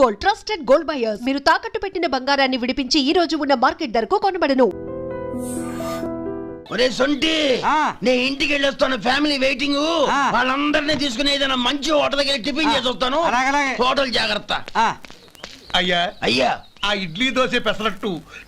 Gold trusted gold buyers మీరు తాకట్టు పెట్టిన బంగారాన్ని విడిపించి ఈ రోజు ఉన్న మార్కెట్ ధరకు కొనబడను. ఒరే సొంటి. నే ఇంటికి వెళ్ళొస్తాను ఫ్యామిలీ వెయిటింగ్. వాళ్ళందరినీ తీసుకుని ఏదైనా మంచి హోటల్ దగ్గర టిఫిన్ చేసి వస్తాను. హోటల్ జాగ్రత్త. ఆ, అయ్యా అయ్యా. ఆ ఇడ్లీ దోశ పెసరట్టు.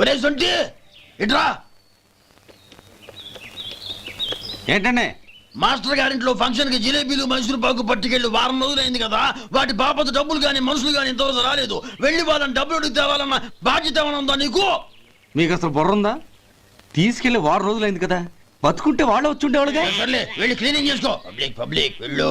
ఒరే సొంటి ఇట్రా. ఏంటండి? మాస్టర్ గారింట్లో ఫంక్షన్కి జిలేబీలు మైసూరు పాకు పట్టుకెళ్ళి వారం రోజులైంది కదా. వాటి బాపత డబ్బులు కానీ మనుషులు కానీ ఇంతవరకు రాలేదు. వెళ్ళి వాళ్ళని డబ్బులు అడిగి తేవాలన్న బాధ్యత ఏమైనా ఉందా నీకు? మీకు అసలు బుర్ర ఉందా? తీసుకెళ్ళి వారం రోజులైంది కదా. బతుకుంటే వాళ్ళు వచ్చి ఉండేవాళ్ళుగా? సర్లే వెళ్ళి క్లీనింగ్ చేసుకో. పబ్లిక్ పబ్లిక్ వెళ్ళు.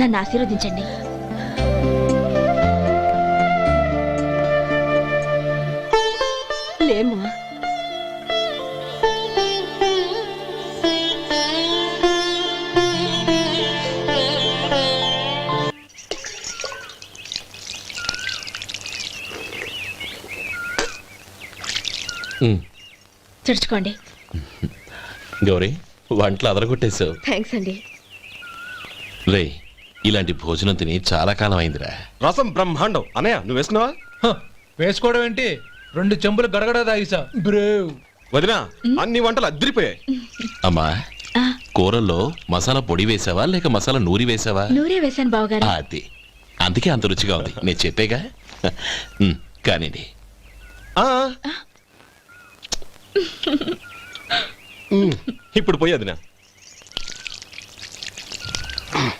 నన్ను ఆశీర్వదించండి. లేమ్మా. ఉమ్, తుడుచుకోండి. గౌరీ వంటలు అదరగొట్టేశావు. థ్యాంక్స్ అండి. రే ఇలాంటి భోజనం తిని చాలా కాలం అయిందిరా. రసం బ్రహ్మాండం. అనయ్య నువ్వు వేసుకున్నావా? హ, వేసుకోవడం ఏంటి? రెండు చెంబులు గడగడ తాగిసా. బ్రేవ్. వదినా అన్ని వంటలు అద్దరిపోయాయి. అమ్మా ఆ, కూరల్లో మసాలా పొడి వేసావా లేక మసాలా నూరి వేసావా? నూరే వేశాను బావగారు. అది. అందుకే అంత రుచిగా ఉంది. నేను చెప్పేగా? ఉమ్, కానివ్వండి ఆ. ఇప్పుడు పోయి వదినా.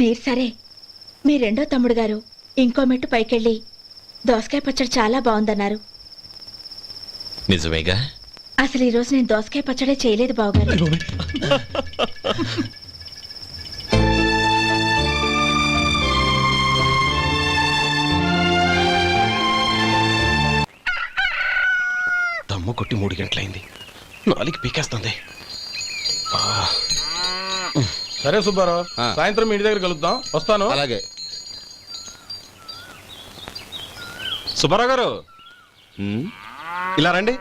మీరు సరే. మీ రెండో తమ్ముడు గారు ఇంకో మెట్టు పైకెళ్ళి దోసకాయ పచ్చడి చాలా బాగుందన్నారు. నిజమేగా? అసలు ఈ రోజు నేను దోసకాయ పచ్చడే చేయలేదు బావగారు. దమ్ము కొట్టి మూడు గంటలైంది. నాలుగు పీకేస్తుంది. సరే సుబ్బారావు సాయంత్రం మీ ఇంటి దగ్గర కలుద్దాం. వస్తాను. అలాగే. సుబ్బారావు గారు. ఇలా రండి.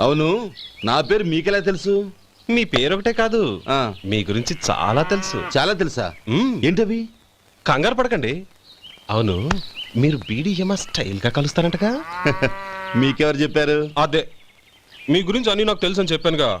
అవును నా పేరు మీకెలా తెలుసు? మీ పేరు ఒకటే కాదు. ఆ, మీ గురించి చాలా తెలుసు. చాలా తెలుసా? మ్మ్. ఏంటవి? కంగారు పడకండి. అవును మీరు బీడీఎంఆ స్టైల్గా కలుస్తారంటగా? మీకెవరు చెప్పారు? అదే మీ గురించి అన్ని నాకు తెలుసు అని చెప్పానుగా.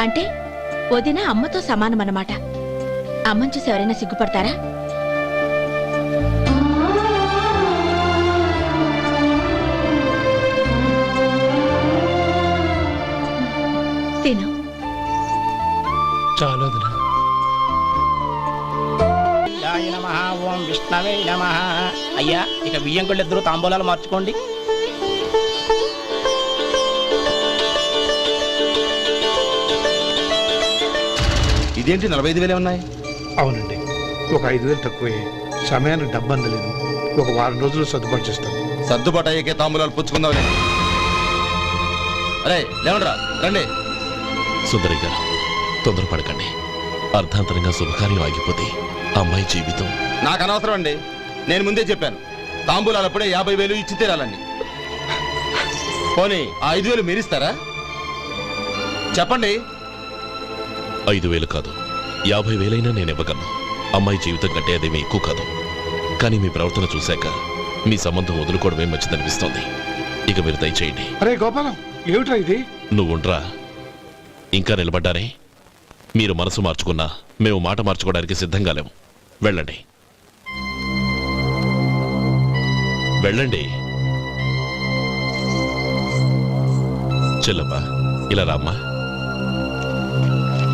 అంటే వదిన అమ్మతో సమానమన్నమాట. అమ్మని చూసి ఎవరైనా సిగ్గుపడతారా? తిను. చాలు ఓం విష్ణవే నమ. అయ్యా ఇక బియ్యం కొళ్ళు ఇద్దరు తాంబూలాలు మార్చుకోండి. ఇదేంటి నలభై ఐదు వేలే ఉన్నాయి? అవునండి. ఒక ఐదు వేలు తక్కువే. సమయానికి డబ్బు అందలేదు. ఒక వారం రోజులు సర్దుబాటు చేస్తాను సర్దుబాటు అయ్యాకే తాంబూలాలు పుచ్చుకుందాంలే. అరే లేవండ్రా రండి. సుందరి గారు తొందరపడకండి. అర్ధాంతరంగా శుభకార్యం ఆగిపోతే అమ్మాయి జీవితం. నాకు అనవసరం అండి. నేను ముందే చెప్పాను. తాంబూలాలు అప్పుడే యాభై వేలు ఇచ్చి తీరాలండి. పోనీ ఆ ఐదు వేలు మీరిస్తారా? చెప్పండి. ఐదు వేలు కాదు. యాభై వేలైనా నేను ఇవ్వగలను. అమ్మాయి జీవితం కంటే అదేమీ ఎక్కువ కాదు. కానీ మీ ప్రవర్తన చూశాక మీ సంబంధం వదులుకోవడమే మంచిదనిపిస్తోంది. ఇక మీరు దయచేయండి. అరే గోపాలం ఏమిట్రా ఇది? నువ్వుండ్రా. ఇంకా నిలబడ్డారే మీరు మనసు మార్చుకున్నా మేము మాట మార్చుకోవడానికి సిద్ధంగా లేము. వెళ్ళండి. వెళ్ళండి. చెల్లమ్మా ఇలా రామ్మా.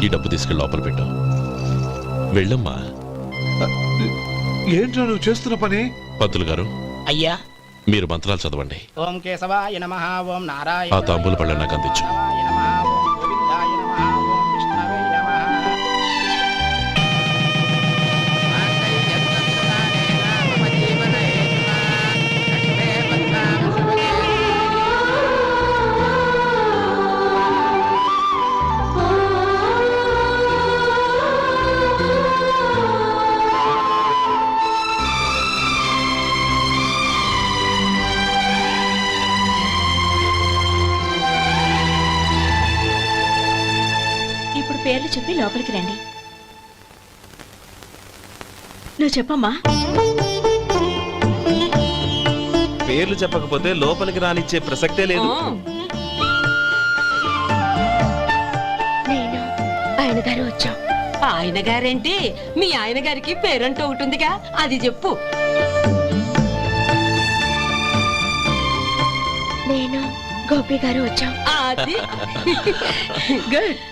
ఈ డబ్బు తీసుకెళ్ళి లోపల పెట్టు. వెళ్ళమ్మా. ఏంట్రా నువ్వు చేస్తున్న పని? పంతులు గారు అయ్యా. మీరు మంత్రాలు చదవండి. ఓం కేశవాయ నమ ఓం నారాయణ. ఆ తాంబూల పళ్ళ నాకు అందించు. చెప్పి లోపలికి రండి. నువ్వు చెప్పమ్మా. పేర్లు చెప్పకపోతే లోపలికి రానిచ్చే ప్రసక్తే లేదు. నేను ఆయన గారు వచ్చాం. ఆయన గారేంటి? మీ ఆయన గారికి పేరంటూ ఒకటి ఉందిగా అది చెప్పు. నేను గోపి గారు వచ్చాం. అది. గుడ్.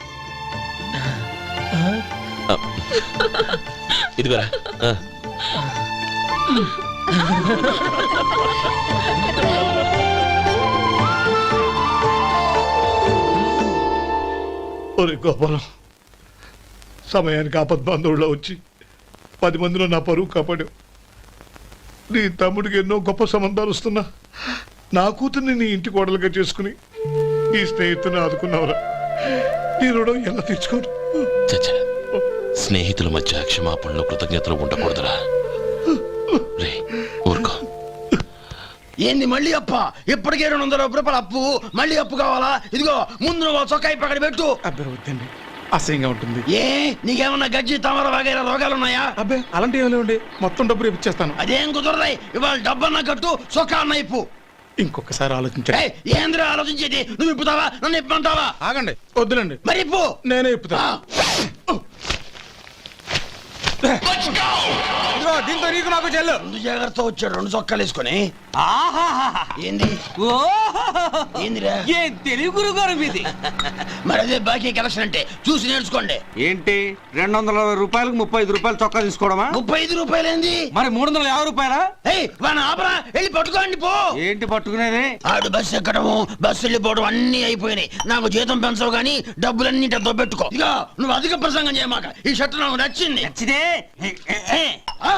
ఇదిగోరా. ఆ. ఒరే గోపాలం సమయానికి ఆపద్బంధువుల్లో వచ్చి పది మందిలో నా పరువు కాపాడావు. నీ తమ్ముడికి ఎన్నో గొప్ప సంబంధాలు వస్తున్నా. నా కూతుర్ని నీ ఇంటి కోడలుగా చేసుకుని నీ స్నేహితుని ఆదుకున్నావురా. నీ రుణం ఎలా తీర్చుకోరు చచ్చా. స్నేహితుల మధ్య క్షమాపణలు కృతజ్ఞతలు ఉండకూడదురా. రే ఊరుకో. ఏంది మళ్ళీ అప్ప? ఇప్పటికే రెండు వందల రూపాయల అప్పు. మళ్ళీ అప్పు కావాలా? ఇదిగో ముందు నువ్వు చొక్కా పక్కన పెట్టు. అబ్బే వద్దండి. అసహ్యంగా ఉంటుంది. ఏ? నీకేమన్నా గజ్జి తమర వగైరా రోగాలు ఉన్నాయా? అబ్బే అలాంటి ఏమి లేవండి మొత్తం డబ్బు రేపు ఇచ్చేస్తాను. అదేం కుదరదాయి? ఇవాళ డబ్బన్నా కట్టు చొక్కా అన్న ఇప్పు. ఇంకొకసారి ఆలోచించండి. ఏయ్, ఏంద్రా ఆలోచించేది? నువ్వు ఇప్పుతావా? నన్ను ఇప్పమంటావా? ఆగండి వద్దులండి. మరి ఇప్పు నేనే ఇప్పుతా. ఆ. ఇదిగో దీంతో నీకు నాకు చెల్లు. ముందు జాగ్రత్త వచ్చాడు రెండు చొక్కాలు వేసుకొని. ఏంది? ఏందిరా? ఏ తెలుగు గురుగారు మీది? మరి అదే బాకీ కలెక్షన్ అంటే చూసి నేర్చుకోండి. ఏంటి రెండు వందల అరవై రూపాయలకు ముప్పై ఐదు రూపాయలు చొక్కా తీసుకోవడమా? ముప్పై ఐదు రూపాయలు ఏంది మరి మూడు వందల యాభై రూపాయలా? ఏయ్ వాడిని ఆపరా వెళ్ళి పట్టుకోండి పో. ఏంటి పట్టుకునేది? ఆడు బస్సు ఎక్కడము బస్సు వెళ్ళిపోవడం అన్ని అయిపోయినాయి. నాకు జీతం పెంచవు కానీ డబ్బులన్నీ దొబ్బెట్టుకో. ఇక నువ్వు అధిక ప్రసంగం చేయమాక ఈ షర్ట్ నాకు నచ్చింది. నచ్చితే ఆ,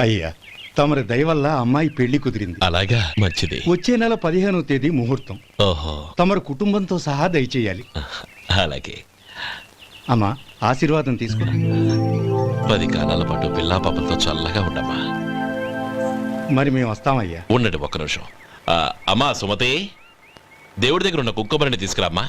అయ్యా తమరి దయ వల్ల అమ్మాయి పెళ్ళి కుదిరింది. అలాగా? మంచిది. వచ్చే నెల పదిహేనవ తేదీ ముహూర్తం. ఓహో. తమరు కుటుంబంతో సహా దయచేయాలి. అలాగే. అమ్మా ఆశీర్వాదం తీసుకురా. పది కాలాల పాటు పిల్లా పాపలతో చల్లగా ఉండమ్మా. మరి మేము వస్తామయ్యా. ఉండండి ఒక్క నిమిషం. ఆ, అమ్మా సుమతి దేవుడి దగ్గర ఉన్న కుక్కబరిని తీసుకురామ్మా.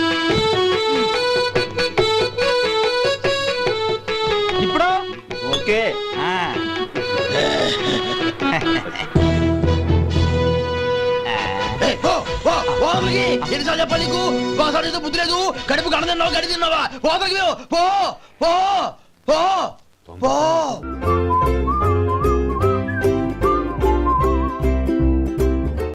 ఎన్నిసార్లు చెప్పాలి నీకు? ఒకసారి ఏదో బుద్ధి లేదు. కడుపు కడ తిన్నావా? గడి తిన్నావా? పోతలకి పో. పో పో పో. పో.